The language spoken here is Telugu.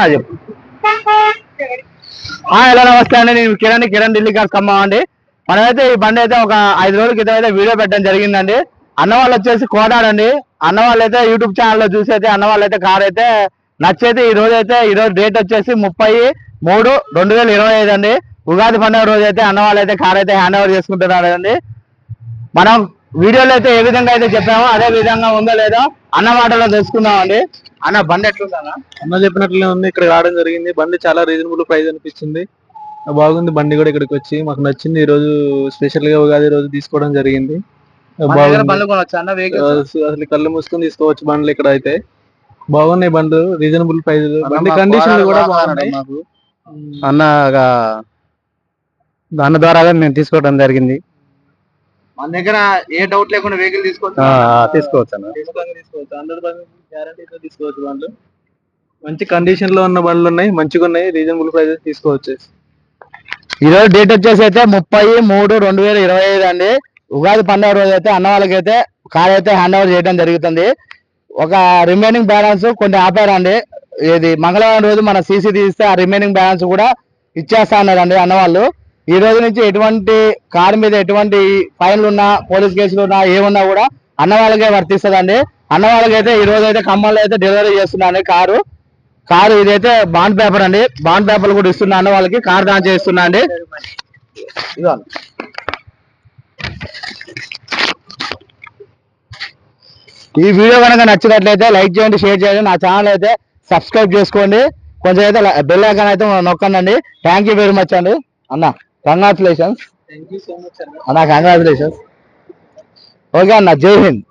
నా చెప్పు. ఎలా నమస్తే అండి. నేను కిరణ్ కిరణ్ ఢిల్లీ గారు ఖమ్మం అండి. మనమైతే ఈ బండి అయితే ఒక ఐదు రోజుల క్రితం అయితే వీడియో పెట్టడం జరిగిందండి. అన్న వాళ్ళు వచ్చేసి కోటాడండి అన్న వాళ్ళు అయితే యూట్యూబ్ ఛానల్లో చూసి అయితే అన్న వాళ్ళు అయితే కార్ అయితే నచ్చైతే ఈ రోజు అయితే ఈ రోజు డేట్ వచ్చేసి ముప్పై మూడు రెండు వేల ఇరవై ఐదు అండి. ఉగాది పండుగ రోజు అయితే అన్న వాళ్ళు అయితే కార్ అయితే హ్యాండ్ ఓవర్ చేసుకుంటున్నారు అండి మనం వీడియోలో అయితే ఏ విధంగా అయితే చెప్పామో అదే విధంగా ఉందో లేదో అన్న మాటలో తెలుసుకుందాం అండి అన్న బండి ఎట్లుందన్నా? అన్న చెప్పినట్లే ఉంది ఇక్కడ రావడం జరిగింది. బండి చాలా రీజనబుల్ ప్రైస్ అనిపించింది. బాగుంది బండి కూడా ఇక్కడికి వచ్చి. మాకు నచ్చింది ఈ రోజు స్పెషల్గా ఉగాది రోజు తీసుకోవడం జరిగింది. అసలు కళ్ళు మూసుకొని తీసుకోవచ్చు బండ్లు ఇక్కడ అయితే. బాగున్నాయి బండ్లు రీజనబుల్ ప్రైస్ బండి కండిషన్ కూడా బాగున్నాయి. అన్న ద్వారా మేము తీసుకోవడం జరిగింది. మన దగ్గర ఏ డౌట్ లేకుండా వెహికల్ తీసుకోవచ్చు తీసుకోవచ్చు అన్న. తీసుకోవచ్చు. తీసుకోవచ్చు హండ్రెడ్ పర్సెంట్ గ్యారంటీతో తీసుకోవచ్చు బండ్లు. మంచి కండిషన్లో ఉన్న బండ్లు ఉన్నాయి మంచిగా ఉన్నాయి రీజనబుల్ ప్రైజెస్ తీసుకోవచ్చు. ఈ రోజు డేట్ వచ్చేసి అయితే ముప్పై మూడు రెండు వేల ఇరవై ఐదు అండి. ఉగాది పండుగ రోజు అయితే అన్న వాళ్ళకి అయితే కార్ అయితే హ్యాండ్ ఓవర్ చేయడం జరుగుతుంది. ఒక రిమైనింగ్ బ్యాలెన్స్ కొన్ని ఆపారండి ఇది మంగళవారం రోజు మన సీసీ తీస్తే ఆ రిమైనింగ్ బ్యాలెన్స్ కూడా ఇచ్చేస్తా అన్నారండి అన్న వాళ్ళు. ఈ రోజు నుంచి ఎటువంటి కార్ మీద ఎటువంటి ఫైన్లు ఉన్నా పోలీస్ కేసులు ఉన్నా ఏమున్నా కూడా అన్న వాళ్ళకే వర్తిస్తుందండి. అన్న వాళ్ళకైతే ఈ రోజు అయితే ఖమ్మంలో అయితే డెలివరీ చేస్తున్నాను కారు. కారు ఇదైతే బాండ్ పేపర్ అండి. బాండ్ పేపర్ కూడా ఇస్తున్నా అన్న వాళ్ళకి కార్ దాని చేస్తున్నా అండి. ఈ వీడియో కనుక నచ్చినట్లయితే లైక్ చేయండి షేర్ చేయండి. నా ఛానల్ అయితే సబ్స్క్రైబ్ చేసుకోండి. కొంచెం అయితే బెల్ ఐకాన్ అయితే నొక్కండి థ్యాంక్ యూ వెరీ మచ్ అండి. అన్న. కంగ్రాచులేషన్స్ అన్న కంగ్రాచులేషన్స్ ఓకే అన్న జై హింద్